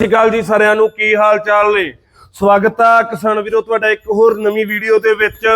ਸਤਿ ਸ਼੍ਰੀ ਅਕਾਲ ਜੀ ਸਾਰਿਆਂ ਨੂੰ, ਕੀ ਹਾਲ ਚਾਲ ਨੇ? ਸਵਾਗਤ ਆ ਕਿਸਾਨ ਵੀਰੋ, ਤੁਹਾਡਾ ਇੱਕ ਹੋਰ ਨਵੀਂ ਵੀਡੀਓ ਦੇ ਵਿੱਚ।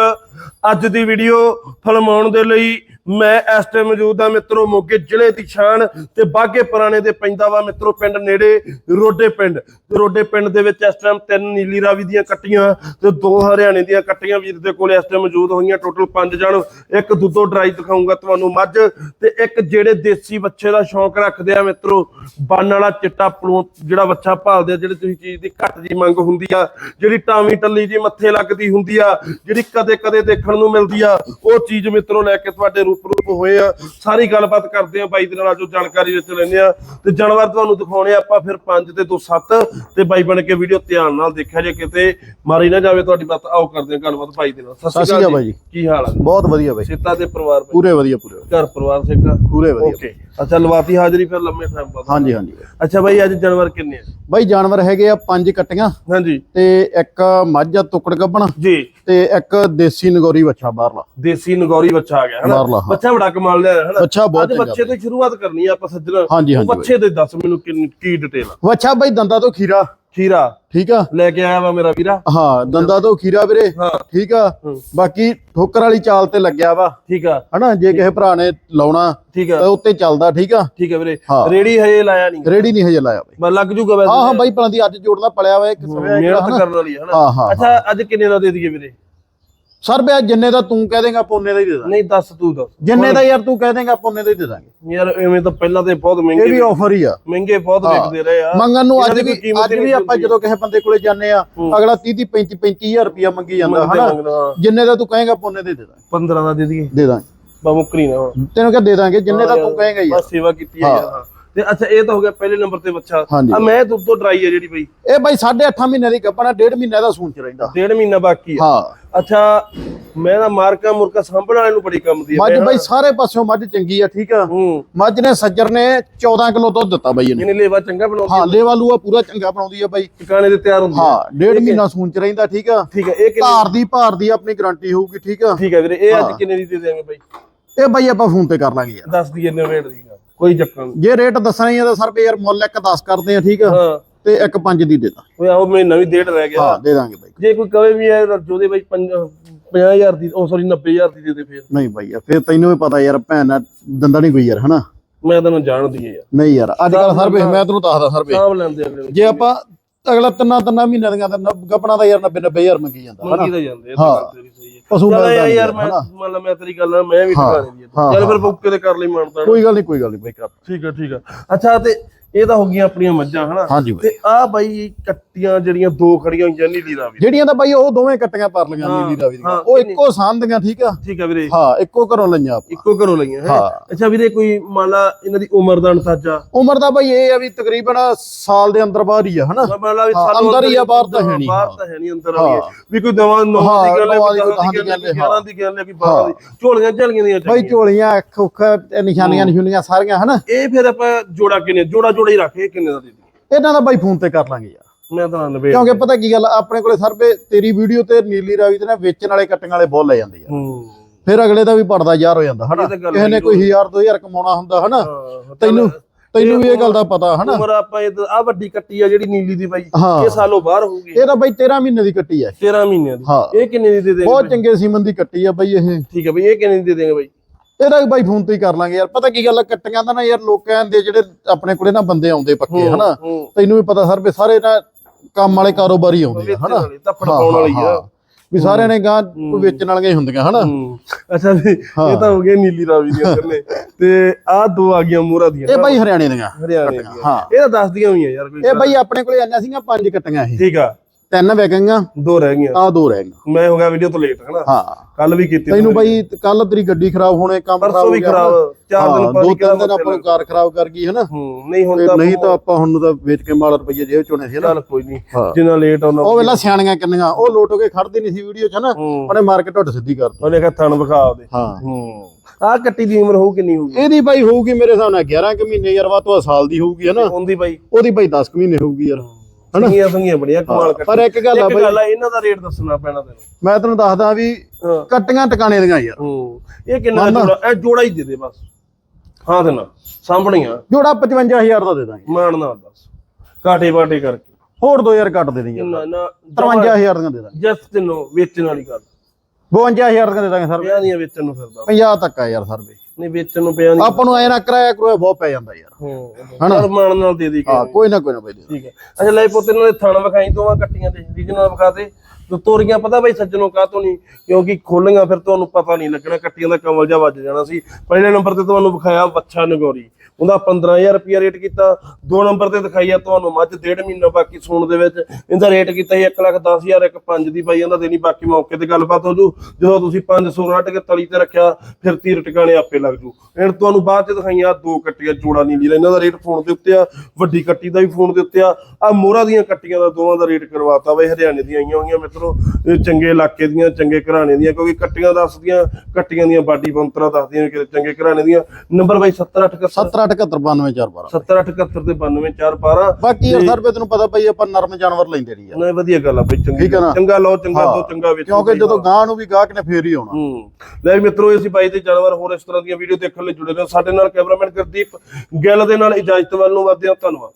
ਅੱਜ ਦੀ ਵੀਡੀਓ ਫਲਮਾਉਣ ਦੇ ਲਈ ਮੈਂ ਇਸ ਟਾਈਮ ਮੌਜੂਦ ਆ ਮਿੱਤਰੋ ਮੋਗੇ ਜ਼ਿਲ੍ਹੇ ਦੀ ਸ਼ਾਨ ਤੇ ਬਾਗੇ ਪੁਰਾਣੇ ਦੇ ਪੈਂਦਾ ਵਾ ਮਿੱਤਰੋ ਪਿੰਡ ਨੇੜੇ ਰੋਡੇ ਪਿੰਡ। ਰੋਡੇ ਪਿੰਡ ਦੇ ਵਿੱਚ ਇਸ ਟਾਈਮ ਤਿੰਨ ਨੀਲੀ ਰਾਵੀ ਦੀਆਂ ਕੱਟੀਆਂ ਤੇ ਦੋ ਹਰਿਆਣੇ ਦੀਆਂ ਕੱਟੀਆਂ ਵੀਰ ਦੇ ਕੋਲ ਇਸ ਟਾਈਮ ਮੌਜੂਦ ਹੋਈਆਂ ਟੋਟਲ ਪੰਜ ਜਣ। ਇੱਕ ਦੁੱਧੋ ਡਰਾਈ ਦਿਖਾਉਂਗਾ ਤੁਹਾਨੂੰ ਮੱਝ ਤੇ ਇੱਕ ਜਿਹੜੇ ਦੇਸੀ ਬੱਚੇ ਦਾ ਸ਼ੌਂਕ ਰੱਖਦੇ ਆ ਮਿੱਤਰੋ, ਬੰਨ ਵਾਲਾ ਚਿੱਟਾ ਪਲੂ ਜਿਹੜਾ ਬੱਚਾ ਭਾਲਦੇ ਆ, ਜਿਹੜੀ ਤੁਸੀਂ ਚੀਜ਼ ਦੀ ਘੱਟ ਜੀ ਮੰਗ ਹੁੰਦੀ ਆ, ਜਿਹੜੀ ਟਾਵੀ ਟੱਲੀ ਜੀ ਮੱਥੇ ਲੱਗਦੀ ਹੁੰਦੀ ਆ, ਜਿਹੜੀ ਕਦੇ ਕਦੇ ਦੇਖਣ ਨੂੰ ਮਿਲਦੀ ਆ, ਉਹ ਚੀਜ਼ ਮਿੱਤਰੋ ਲੈ ਕੇ ਤੁਹਾਡੇ ਰੂਪ ਰੂਪ ਹੋਏ ਆ ਸਾਰੀ ਗੱਲਬਾਤ ਕਰਦੇ ਆ ਬਾਈ ਦੇ ਨਾਲ ਜੋ ਜਾਣਕਾਰੀ ਵਿੱਚ ਲੈਂਦੇ ਆ। ਤੇ ਜਾਨਵਰ ਤੁਹਾਨੂੰ ਦਿਖਾਉਣੇ ਆ ਆਪਾਂ ਫਿਰ 5 ਤੇ ਤੋਂ 7 ਤੇ ਬਾਈ ਬਣ ਕੇ ਵੀਡੀਓ ਧਿਆਨ ਨਾਲ ਦੇਖਿਆ ਜੇ ਕਿਤੇ ਮਾਰੀ ਨਾ ਜਾਵੇ ਤੁਹਾਡੀ ਬਾਤ ਆਓ ਕਰਦੇ ਆ ਗੱਲਬਾਤ ਬਾਈ ਦੇ ਨਾਲ। ਸਤਿ ਸ਼੍ਰੀ ਅਕਾਲ ਜੀ। ਕੀ ਹਾਲ ਆ? ਬਹੁਤ ਵਧੀਆ ਬਾਈ। ਸਿੱਤਾ ਤੇ ਪਰਿਵਾਰ? ਪੂਰੇ ਵਧੀਆ ਪੂਰੇ। ਘਰ ਪਰਿਵਾਰ ਸਿੱਕਾ ਪੂਰੇ ਵਧੀਆ। ਓਕੇ। ਅੱਛਾ ਲਵਾਤੀ ਹਾਜ਼ਰੀ ਫਿਰ ਲੰਮੇ ਟਾਈਮ ਬਾਅਦ। ਹਾਂਜੀ ਹਾਂਜੀ। ਅੱਛਾ ਬਾਈ ਅੱਜ ਜਾਨਵਰ ਕਿੰਨੇ ਆ? ਬਾਈ ਜਾਨਵਰ ਹੈਗੇ ਆ ਪੰਜ ਕੱਟੀਆਂ। ਹਾਂਜੀ। ਤੇ ਇੱਕ ਮੱਝ ਆ ਤੁਕੜ ਗੱਬਣ ਜੀ। ਤੇ ਇੱਕ ਦੇਸੀ ਨਗੌਰੀ ਬੱਚਾ ਬਾਹਰਲਾ। ਦੇਸੀ ਨਗੌਰੀ ਬੱਚਾ ਆ ਗਿਆ ਹਨਾ। ਬੱਚਾ ਬੜਾ ਕਮਾਲ ਲਿਆ ਹਨਾ? ਬੱਚਾ ਬਹੁਤ ਚੰਗਾ ਬੱਚੇ ਤੋਂ ਸ਼ੁਰੂਆਤ ਕਰਨੀ ਆ ਆਪਾਂ ਸੱਜਣਾ। ਬੱਚੇ ਦੇ ਦੱਸ ਮੈਨੂੰ ਕੀ ਡਿਟੇਲ ਆ? ਬੱਚਾ ਬਾਈ ਦੰਦਾਂ ਤੋਂ ਖੀਰਾ। ਖੀਰਾ। ਠੀਕ ਆ। ਲੈ ਕੇ ਆਇਆ ਵਾ ਮੇਰਾ ਵੀਰਾ। ਹਾਂ ਦੰਦਾਂ ਤੋਂ ਖੀਰਾ ਵੀਰੇ। ਹਾਂ। ਠੀਕ ਆ। ਹੂੰ। ਬਾਕੀ ਠੋਕਰ ਵਾਲੀ ਚਾਲ ਤੇ ਲੱਗਿਆ ਵਾ। ਠੀਕ ਆ। ਹਨਾ ਜੇ ਕਿਸੇ ਭਰਾ ਨੇ ਲਾਉਣਾ ਠੀਕ ਤਾਂ ਆ ਉੱਤੇ ਚੱਲਦਾ ਠੀਕ ਆ? ਠੀਕ ਆ ਵੀਰੇ। ਹਾਂ। ਰੇੜੀ ਹਜੇ ਲਾਇਆ ਨਹੀਂ ਰੇੜੀ ਨਹੀਂ ਹਜੇ ਲਾਇਆ ਬਾਈ। ਮੈਂ ਲੱਗ ਜੂਗਾ ਵੈਸੇ। ਹਾਂ ਹਾਂ ਬਾਈ ਪਲਾਂ ਦੀ ਅੱਜ ਜੋੜਦਾ ਪਲਿਆ ਵਾ ਇੱਕ ਇੱਕ ਮਿਹਨਤ ਹਨਾ। ਕਰਨ ਵਾਲੀ ਹੈ ਹਨਾ। ਹਾਂ ਹਾਂ ਅੱਛਾ ਅੱਜ ਕਿੰਨੇ ਦਾ ਦੇ ਦਈਏ ਵੀਰੇ? ਸਰ ਬਿਆ ਜਿੰਨੇ ਦਾ ਤੂੰ ਕਹਿ ਦੇਂਗਾ ਪੋਨੇ ਦਾ ਹੀ ਦੇ ਦਾਂਗੇ। ਨਹੀਂ ਦੱਸ ਤੂੰ ਦੱਸ। ਜਿੰਨੇ ਦਾ ਯਾਰ ਤੂੰ ਕਹਿ ਦੇਂਗਾ ਪੋਨੇ ਦਾ ਹੀ ਦੇ ਦਾਂਗੇ। ਯਾਰ ਐਵੇਂ ਤਾਂ ਪਹਿਲਾਂ ਤੇ ਬਹੁਤ ਇਹ ਮਹਿੰਗੇ ਵੀ ਆਫਰ ਹੀ ਆ। ਮਹਿੰਗੇ ਬਹੁਤ। ਵਿਕਦੇ ਰਹੇ ਆ। ਮੰਗਣ ਨੂੰ ਅੱਜ ਵੀ ਅੱਜ ਵੀ ਆਪਾਂ। ਜਦੋਂ ਕਿਸੇ ਬੰਦੇ ਕੋਲੇ ਜਾਂਦੇ ਆ। ਅਗਲਾ 30 30 35 35000 ਰੁਪਇਆ ਮੰਗੀ ਜਾਂਦਾ ਹਨਾ। ਜਿੰਨੇ ਦਾ ਤੂੰ ਕਹੇਗਾ ਪੋਨੇ ਦੇ ਦੇ ਦਾਂਗੇ। 15 ਦਾ ਦੇ ਦਈਏ। ਦੇ ਦਾਂਗੇ। ਬਾ ਮੁੱਕਰੀ ਨਾ ਤੈਨੂੰ ਕਿਹਾ ਦੇ ਦਾਂਗੇ ਜਿੰਨੇ ਦਾ ਤੂੰ ਕਹੇਗਾ ਯਾਰ ਬਸ ਸੇਵਾ ਕੀਤੀ ਹਾਂ। ਯਾਰ ਤੇ ਅੱਛਾ ਇਹ ਤਾਂ ਹੋ ਗਿਆ ਪਹਿਲੇ ਨੰਬਰ ਤੇ ਬੱਚਾ। ਆ ਮੈਂ ਦੁੱਧ ਤੋਂ ਡਰਾਈ ਹੈ ਜਿਹੜੀ ਬਈ। ਇਹ ਬਾਈ 8.5 ਮਹੀਨੇ ਦੀ ਗੱਪਣਾ ਡੇਢ ਮਹੀਨੇ ਦਾ ਸੂਣ ਚ ਰਹਿੰਦਾ। ਡੇਢ ਮਹੀਨਾ ਬਾਕੀ ਆ। ਹਾਂ। ਅੱਛਾ ਮੈਂ ਨਾ ਮਾਰਕਾ ਮੁਰਕਾ ਸਾਂਭਣ ਵਾਲੇ ਨੂੰ ਬੜੀ ਕੰਮ ਦੀ ਮੱਝ ਬਾਈ ਸਾਰੇ ਪਾਸਿਓਂ ਮੱਝ ਚੰਗੀ ਆ ਠੀਕ ਆ? ਹੂੰ। ਮੱਝ ਨੇ ਸੱਜਰ ਨੇ 14 ਕਿਲੋ ਦੁੱਧ ਦਿੱਤਾ ਬਾਈ ਇਹਨੇ। ਇਹਨੇ ਲੇਵਾ ਚੰਗਾ ਬਣਾਉਂਦੀ ਹਾਂ ਲੇਵਾ ਲੂਆ ਪੂਰਾ ਚੰਗਾ ਬਣਾਉਂਦੀ ਆ ਬਾਈ। ਟਿਕਾਣੇ ਦੇ ਤਿਆਰ ਹੁੰਦੀ ਆ। ਹਾਂ ਡੇਢ ਮਹੀਨਾ ਸੂਣ ਚ ਰਹਿੰਦਾ ਠੀਕ ਆ? ਠੀਕ ਹੈ ਇਹ ਕਿੰਨੇ ਧਾਰ ਦੀ ਭਾਰ ਦੀ ਆਪਣੀ ਗਾਰੰਟੀ ਹੋਊਗੀ ਠੀਕ ਆ? ਠੀਕ ਹੈ ਵੀਰੇ ਇਹ ਅੱਜ ਹਾਂ। ਕਿੰਨੇ ਦੀ ਦੇ ਦੇਵਾਂਗੇ ਬਈ? ਇਹ ਬਾਈ ਆਪਾਂ ਫੋਨ ਤੇ ਕਰ ਲਾਂਗੇ ਯਾਰ। ਦੱਸ ਦੀ ਇੰਨੇ ਵੇਟ ਦੀ। ਕੋਈ ਚੱਕਰ ਨਹੀਂ। ਜੇ ਰੇਟ ਦੱਸਣਾ ਹੀ ਆ ਤਾਂ ਸਰ ਯਾਰ ਮੁੱਲ ਇੱਕ 10 ਕਰਦੇ ਆ ਠੀਕ ਆ? ਹਾਂ। ਤੇ ਇੱਕ 5 ਦੀ ਦੇ ਦਾਂ। ਓਏ ਆਓ ਮਹੀਨਾ ਵੀ ਡੇਢ ਰਹਿ ਗਿਆ। ਹਾਂ ਦੇ ਦਾਂਗੇ ਬਾਈ। ਜੇ ਕੋਈ ਕਵੇ ਵੀ ਯਾਰ ਜੋਦੇ ਬਾਈ 50000 ਦੀ ਉਹ ਸੌਰੀ 90000 ਦੀ ਦੇ ਦੇ ਫਿਰ। ਨਹੀਂ ਬਾਈ ਫਿਰ ਤੈਨੂੰ ਵੀ ਪਤਾ ਯਾਰ ਭੈਣ ਨਾਲ ਦੰਦਾ ਨਹੀਂ ਕੋਈ ਯਾਰ ਹਨਾ? ਮੈਂ ਤੈਨੂੰ ਜਾਣਦੀ ਹੈ ਯਾਰ। ਨਹੀਂ ਯਾਰ ਅੱਜ ਕੱਲ ਸਰ ਵੀ ਮੈਂ ਤੈਨੂੰ ਦੱਸਦਾ ਸਰ ਵੀ। ਲੈਂਦੇ। ਜੇ ਆਪਾਂ ਅਗਲਾ ਤਿੰਨਾਂ ਤਿੰਨਾਂ ਮਹੀਨਿਆਂ ਦੀਆਂ ਤਾਂ ਗੱਪਣਾ ਦਾ ਯਾਰ 90 90000 ਮੰਗੀ ਜਾਂਦਾ ਮੰਗੀ ਹਨਾ? ਤਾਂ ਜਾਂਦੇ ਇਹ ਤਾਂ। ਗੱਲ ਤੇਰੀ ਸਹੀ ਪਸ਼ੂ ਚੱਲ ਮਿਲਦਾ ਯਾਰ ਨਹੀਂ ਯਾਰ ਮੈਂ ਹਨਾ? ਮੰਨ ਲਾ ਮੈਂ ਤੇਰੀ ਗੱਲ ਨਾਲ ਮੈਂ ਵੀ ਹਾਂ, ਟਿਕਾਣੇ ਦੀ ਹਾਂ, ਚੱਲ ਫਿਰ ਹਾਂ। ਬੁੱਕੇ ਤੇ ਕਰ ਲਈ ਮਾਨਤਾ ਕੋਈ ਗੱਲ ਨਹੀਂ ਕੋਈ ਗੱਲ ਨਹੀਂ ਬਾਈ ਕਰ ਠੀਕ ਹੈ ਠੀਕ ਹੈ ਅੱਛਾ ਤੇ ਇਹ ਤਾਂ ਹੋ ਗਈਆਂ ਆਪਣੀਆਂ ਮੱਝਾਂ ਹਨਾ? ਹਾਂਜੀ ਬਾਈ। ਤੇ ਆ ਬਾਈ ਕੱਟੀਆਂ ਜਿਹੜੀਆਂ ਦੋ ਖੜੀਆਂ ਹੋਈਆਂ ਨੀਲੀ ਰਾਵੀ ਜਿਹੜੀਆਂ ਤਾਂ ਬਾਈ ਉਹ ਦੋਵੇਂ ਕੱਟੀਆਂ ਪਰ ਲਈਆਂ ਨੀਲੀ ਰਾਵੀ ਦੀਆਂ ਉਹ ਇੱਕੋ ਸਾਂਝੀਆਂ ਠੀਕ ਆ? ਠੀਕ ਹੈ ਵੀਰੇ। ਹਾਂ ਇੱਕੋ ਘਰੋਂ ਲਈਆਂ ਆਪਾਂ। ਇੱਕੋ ਘਰੋਂ ਲਈਆਂ ਹੈ। ਅੱਛਾ ਵੀਰੇ ਕੋਈ ਮੰਨ ਲਾ ਇਹਨਾਂ ਦੀ ਉਮਰ ਦਾ ਅੰਦਾਜ਼ਾ? ਉਮਰ ਦਾ ਬਾਈ ਇਹ ਆ ਵੀ ਤਕਰੀਬਨ ਸਾਲ ਦੇ ਅੰਦਰ ਬਾਹਰ ਹੀ ਆ ਹਨਾ? ਮੰਨ ਲਾ ਵੀ ਸਾਨੂੰ ਅੰਦਰ ਹੀ ਆ, ਬਾਹਰ ਤਾਂ ਹੈ ਨਹੀਂ, ਬਾਹਰ। ਤਾਂ ਹੈ ਨਹੀਂ ਅੰਦਰ। ਹਾਂ। ਵੀ ਕੋਈ ਦਵਾ ਨੌ ਦੀ ਗੱਲ ਹੈ ਕੋਈ ਦੀ ਗੱਲ ਹੈ ਕੋਈ 11 ਦੀ ਗੱਲ ਹੈ ਕੋਈ 12 ਦੀ। ਝੋਲੀਆਂ ਝਾਲੀਆਂ ਦੀਆਂ ਬਾਈ। ਝੋਲੀਆਂ ਅੱਖ ਉੱਖ ਨਿਸ਼ਾਨੀਆਂ ਨਿਸ਼ਾਨੀਆਂ ਸਾਰੀਆਂ ਹਨਾ? ਇਹ ਫਿਰ ਆਪਾਂ ਜੋੜਾ ਕਿੰਨੇ ਜੋੜਾ ਜੋੜਾ ਹੀ ਰੱਖੇ ਕਿੰਨੇ ਦਾ ਦੇ ਦੀ ਇਹਨਾਂ ਦਾ ਬਾਈ ਫੋਨ ਤੇ ਕਰ ਲਾਂਗੇ ਯਾਰ। ਮੈਂ ਤਾਂ ਨਵੇਂ ਕਿਉਂਕਿ ਪਤਾ ਕੀ ਗੱਲ ਆ, ਆਪਣੇ ਕੋਲੇ ਸਰਵੇ ਤੇਰੀ ਵੀਡੀਓ ਤੇ ਨੀਲੀ ਰਾਵੀ ਤੇ ਨਾ ਵੇਚਣ ਵਾਲੇ ਕੱਟਣ ਵਾਲੇ ਬਹੁਤ ਲੈ ਜਾਂਦੇ ਆ। ਹੂੰ। ਫਿਰ ਅਗਲੇ ਦਾ ਵੀ ਪੜਦਾ ਯਾਰ ਹੋ ਜਾਂਦਾ ਹਨਾ? ਇਹ ਤਾਂ ਗੱਲ ਕਿਸੇ ਨੇ ਕੋਈ 1000 2000 ਕਮਾਉਣਾ ਹੁੰਦਾ ਹਨਾ? ਹਾਂ, ਤੈਨੂੰ ਤੈਨੂੰ ਵੀ ਇਹ ਗੱਲ ਦਾ ਪਤਾ ਹਨਾ? ਉਮਰ ਆਪਾਂ ਇਹ ਆ ਵੱਡੀ ਕੱਟੀ ਆ ਜਿਹੜੀ ਨੀਲੀ ਦੀ ਬਾਈ। ਹਾਂ। ਇਹ ਸਾਲੋਂ ਬਾਹਰ ਹੋਊਗੀ ਇਹ ਤਾਂ ਬਾਈ 13 ਮਹੀਨੇ ਦੀ ਕੱਟੀ ਹੈ 13 ਮਹੀਨਿਆਂ ਦੀ। ਹਾਂ। ਇਹ ਕਿੰਨੇ ਦੀ ਦੇ ਦੇਂਗੇ ਬਹੁਤ? ਚੰਗੇ ਸੀਮਨ ਦੀ ਕੱਟੀ ਆ ਬਾਈ ਇਹ। ਠੀਕ ਹੈ ਬਾਈ ਇਹ ਕਿੰਨੇ ਦੀ ਦੇ ਦੇਂਗੇ ਬਾਈ? ਇਹਦਾ ਵੀ ਬਾਈ ਫੋਨ ਤੇ ਹੀ ਕਰ ਲਾਂਗੇ ਯਾਰ। ਪਤਾ ਕੀ ਗੱਲ ਆ ਕੱਟੀਆਂ ਦਾ ਨਾ ਯਾਰ ਲੋਕਾਂ ਦੇ ਜਿਹੜੇ ਆਪਣੇ ਕੋਲੇ ਨਾ ਬੰਦੇ ਆਉਂਦੇ ਪੱਕੇ ਹਨਾ? ਤੈਨੂੰ ਵੀ ਪਤਾ ਸਰ ਵੀ ਸਾਰੇ ਨਾ ਕੰਮ ਵਾਲੇ ਕਾਰੋਬਾਰੀ ਆਉਂਦੇ ਆ ਹਨਾ? ਧੱਪੜ ਪਾਉਣ ਵਾਲੀ ਆ। ਵੀ ਸਾਰਿਆਂ ਨੇ ਗਾਂ ਵੇਚਣ ਵਾਲੀਆਂ ਹੀ ਹੁੰਦੀਆਂ ਹਨਾ? ਅੱਛਾ ਵੀ ਇਹ ਤਾਂ ਹੋ। ਗਏ ਨੀਲੀ ਰਾਵੀ ਦੀਆਂ ਕਰਨੇ ਤੇ ਆਹ ਦੋ ਆ ਗਈਆਂ ਮੋਹਰਾ ਦੀਆਂ ਇਹ ਬਾਈ ਹਰਿਆਣੇ ਦੀਆਂ ਹਰਿਆਣੇ ਦੀਆਂ। ਹਾਂ। ਇਹ ਤਾਂ ਦੱਸਦੀਆਂ ਹੋਈਆਂ ਯਾਰ ਕੋਈ ਇਹ ਬਾਈ ਆਪਣੇ ਕੋਲੇ ਆਈਆਂ ਸੀਗੀਆਂ ਪੰਜ ਕੱਟੀਆਂ ਇਹ। ਠੀਕ ਆ। ਤਿੰਨ ਵਿਕ ਗਈਆਂ। ਦੋ ਰਹਿ ਗਈਆਂ। ਆ ਦੋ ਰਹਿ ਗਈਆਂ। ਮੈਂ ਹੋ ਗਿਆ ਵੀਡੀਓ ਤੋਂ ਲੇਟ ਹਨਾ? ਹਾਂ। ਕੱਲ ਵੀ ਕੀਤੀ ਤੈਨੂੰ ਬਾਈ ਕੱਲ ਤੇਰੀ ਗੱਡੀ ਖਰਾਬ ਹੋਣੇ ਕੰਮ ਪਰਸੋਂ ਵੀ ਹੋ ਗਿਆ ਖਰਾਬ ਚਾਰ ਦਿਨ ਦੋ ਪਾਣੀ ਤਿੰਨ ਦਿਨ ਆਪਾਂ ਨੂੰ? ਕਾਰ ਖਰਾਬ ਕਰ ਗਈ ਹਨਾ? ਹੂੰ ਨਹੀਂ ਹੁਣ ਤੇ ਨਹੀਂ ਤਾਂ ਆਪਾਂ ਹੁਣ ਤਾਂ ਵੇਚ ਕੇ ਮਾਲ ਰੁਪਈਏ ਜੇਬ ਚੋਣੇ ਸੀ ਚੱਲ ਕੋਈ ਨਹੀਂ। ਜਿੰਨਾ ਲੇਟ ਆਉਣਾ ਉਹ ਵੇਲਾ ਸਿਆਣੀਆਂ ਕਿੰਨੀਆਂ ਉਹ ਲੋਟ ਹੋ ਕੇ ਖੜਦੀ ਨਹੀਂ ਸੀ ਵੀਡੀਓ 'ਚ ਹਨਾ ਉਹਨੇ ਮਾਰ ਕੇ ਢੁੱਡ ਸਿੱਧੀ ਕਰਤੀ ਉਹਨੇ ਕਹਾ ਥਣ ਵਿਖਾ ਉਹਦੇ। ਹਾਂ। ਹੂੰ। ਆਹ ਕੱਟੀ ਦੀ ਉਮਰ ਹੋਊ ਕਿੰਨੀ ਹੋਊਗੀ? ਇਹਦੀ ਬਾਈ ਹੋਊਗੀ ਮੇਰੇ ਹਿਸਾਬ ਨਾਲ 11 ਕੁ ਮਹੀਨੇ ਯਾਰ ਵੱਧ ਤੋਂ ਸਾਲ ਦੀ ਹੋਊਗੀ ਹਨਾ? ਹੁੰਦੀ ਬਾਈ। ਉਹਦੀ ਬਾਈ 10 ਕੁ ਮਹੀਨੇ ਹੋਊਗੀ ਯਾਰ। ਹਨਾ? ਸੰਗੀਆਂ ਸੰਗੀਆਂ ਬੜੀਆਂ ਕਮਾਲ ਕੱਟੀ ਪਰ ਇੱਕ ਗੱਲ ਆ ਇੱਕ ਬਾਈ। ਗੱਲ ਆ ਇਹਨਾਂ ਦਾ ਰੇਟ ਦੱਸਣਾ ਪੈਣਾ ਤੈਨੂੰ। ਮੈਂ ਤੈਨੂੰ ਦੱਸਦਾ ਵੀ ਹਾਂ। ਕੱਟੀਆਂ ਟਿਕਾਣੇ ਦੀਆਂ ਯਾਰ। ਹੂੰ ਇਹ ਕਿੰਨਾ। ਜੋੜਾ ਇਹ ਜੋੜਾ ਹੀ ਦੇ ਦੇ ਬਸ। ਹਾਂ ਤੇ ਨਾ ਸਾਂਭਣੀਆਂ। ਜੋੜਾ 55000 ਦਾ ਦੇ ਦਾਂਗੇ। ਮਾਣ ਨਾ ਦੱਸ। ਕਾਟੇ ਬਾਟੇ ਕਰਕੇ। ਹੋਰ 2000 ਕੱਟ ਦੇ ਦੇ ਯਾਰ ਨਾ ਨਾ 53000 ਦੀਆਂ ਦੇ ਦਾਂਗੇ। ਜਸ ਤੈਨੂੰ ਵੇਚਣ ਵਾਲੀ ਗੱਲ। 52000 ਦੀਆਂ ਦੇ ਦਾਂਗੇ ਸਰ। ਪਿਆ ਦੀਆਂ ਵੇਚਣ ਨੂੰ ਫਿਰਦਾ। 50 ਤੱਕ ਆ ਯਾਰ ਸਰ ਬਈ ਨਹੀਂ ਵੇਚਣ ਨੂੰ ਪਿਆ ਨਹੀਂ। ਆਪਾਂ ਨੂੰ ਐ ਨਾ ਕਰਾਇਆ ਕਰੋਇਆ ਬਹੁਤ ਪੈ ਜਾਂਦਾ ਯਾਰ। ਹੂੰ ਹਨਾ? ਮਾਨ ਨਾਲ ਦੇ ਦੀ ਹਾਂ ਕੋਈ ਨਾ ਕੋਈ ਨਾ ਬਈ। ਠੀਕ ਹੈ। ਅੱਛਾ ਲੈ ਪੁੱਤ ਇਹਨਾਂ ਦੇ ਥਣ ਵਿਖਾਈ ਦੋਵਾਂ ਕੱਟੀਆਂ ਦੇ ਰੀਜਨਲ ਵਿਖਾ ਦੇ। ਤੇ ਤੋਰੀਆਂ ਪਤਾ ਬਈ ਸੱਜਣੋਂ ਕਾਹ ਤੋਂ ਨਹੀਂ? ਕਿਉਂਕਿ ਖੋਲੀਆਂ ਫਿਰ ਤੁਹਾਨੂੰ ਪਤਾ ਨਹੀਂ ਲੱਗਣਾ, ਕੱਟੀਆਂ ਦਾ ਕਮਲ ਜਾ ਵੱਜ ਜਾਣਾ ਸੀ। ਪਹਿਲੇ ਨੰਬਰ ਤੇ ਤੁਹਾਨੂੰ ਵਿਖਾਇਆ ਵੱਛਾ ਨਗੋਰੀ। ਉਹਦਾ 15000 ਰੁਪਿਆ ਰੇਟ ਕੀਤਾ। ਦੋ ਨੰਬਰ ਤੇ ਦਿਖਾਈ ਤੁਹਾਨੂੰ ਮੱਝ ਡੇਢ ਮਹੀਨਾ ਬਾਕੀ ਸੂਣ ਦੇ ਵਿੱਚ। ਇਹਦਾ ਰੇਟ ਕੀਤਾ ਸੀ 1 ਲੱਖ 10000 ਇੱਕ ਪੰਜ ਦੀ ਬਾਈ ਜਾਂਦਾ ਦੇਣੀ। ਬਾਕੀ ਮੌਕੇ ਤੇ ਗੱਲਬਾਤ ਹੋ ਜੂ। ਜਦੋਂ ਤੁਸੀਂ 500 ਰੱਟ ਕੇ ਤਲੀ ਤੇ ਰੱਖਿਆ, ਫਿਰ ਤੀਰ ਟਿਕਾਣੇ ਆਪੇ ਲੱਗ ਜੂ। ਇਹਨਾਂ ਤੁਹਾਨੂੰ ਬਾਅਦ ਚ ਦਿਖਾਈਆਂ ਦੋ ਕੱਟੀਆਂ ਜੋੜਾ ਨਹੀਂ ਲੀਲਾ ਇਹਨਾਂ ਦਾ ਰੇਟ ਫੋਨ ਦੇ ਉੱਤੇ ਆ। ਵੱਡੀ ਕੱਟੀ ਦਾ ਵੀ ਫੋਨ ਦੇ ਉੱਤੇ ਆ। ਆ ਮੋਹਰਾ ਦੀਆਂ ਕੱਟੀਆਂ ਦਾ ਦੋਵਾਂ ਦਾ ਰੇਟ ਕਰਵਾਤਾ ਬਈ, ਹਰਿਆਣੇ ਦੀਆਂ ਆਈਆਂ ਹੋਈਆਂ ਮਿੱਤਰੋ। ਇਹ ਚੰਗੇ ਇਲਾਕੇ ਦੀਆਂ ਚੰਗੇ ਘਰਾਣੇ ਦੀਆਂ ਕਿਉਂਕਿ ਕੱਟੀਆਂ ਦੱਸਦੀਆਂ ਕੱਟੀਆਂ ਦੀਆਂ ਬਾਡੀ ਬੰਤਰਾ ਦੱਸਦੀਆਂ ਕਿ ਚੰਗੇ ਘਰਾਣੇ ਦੀਆਂ। ਨੰਬਰ ਬਾਈ 78 7891929412 7871 ਤੇ 92412 ਬਾਕੀ ਯਾਰ ਸਰ ਤੈਨੂੰ ਪਤਾ ਪਈ ਆਪਾਂ ਨਰਮ ਜਾਨਵਰ ਲੈਂਦੇ ਨਹੀਂ ਯਾਰ ਨਾ ਵਧੀਆ ਗੱਲ ਆ ਬਈ ਚੰਗੀ? ਚੰਗਾ ਲਓ ਚੰਗਾ। ਦੋ ਚੰਗਾ ਵੇਚੋ ਕਿਉਂਕਿ ਜਦੋਂ। ਗਾਂ ਨੂੰ ਵੀ ਗਾਹਕ ਨੇ ਫੇਰ ਹੀ ਆਉਣਾ। ਲੈ ਮਿੱਤਰੋ ਅਸੀਂ ਬਾਈ ਦੇ ਜਾਨਵਰ ਹੋਰ ਇਸ ਤਰ੍ਹਾਂ ਦੀਆਂ ਵੀਡੀਓ ਦੇਖਣ ਲਈ ਜੁੜੇ ਰਹੋ। ਸਾਡੇ ਨਾਲ ਕੈਮਰਾਮੈਨ ਗੁਰਦੀਪ ਗਿੱਲ ਦੇ ਨਾਲ ਇਜਾਜ਼ਤ ਵੱਲ ਨੂੰ ਵਧਦੇ ਹਾਂ। ਧੰਨਵਾਦ।